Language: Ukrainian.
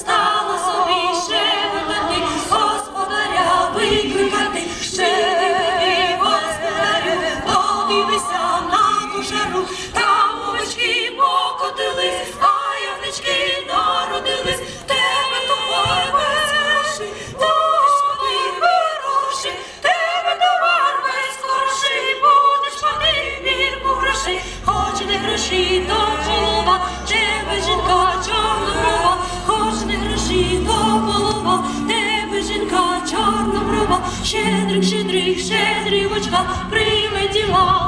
стало собі шептати, господаря викликати, ще господарю, подивися на ту там овечки покотились, а народились, тебе товар весь хороший, дошки хороший, тебе товар весь хороший, будеш мати вірку хоч не гроші до чула. Яскрава, щедрик, щедрик, щедрівочка, прилетіла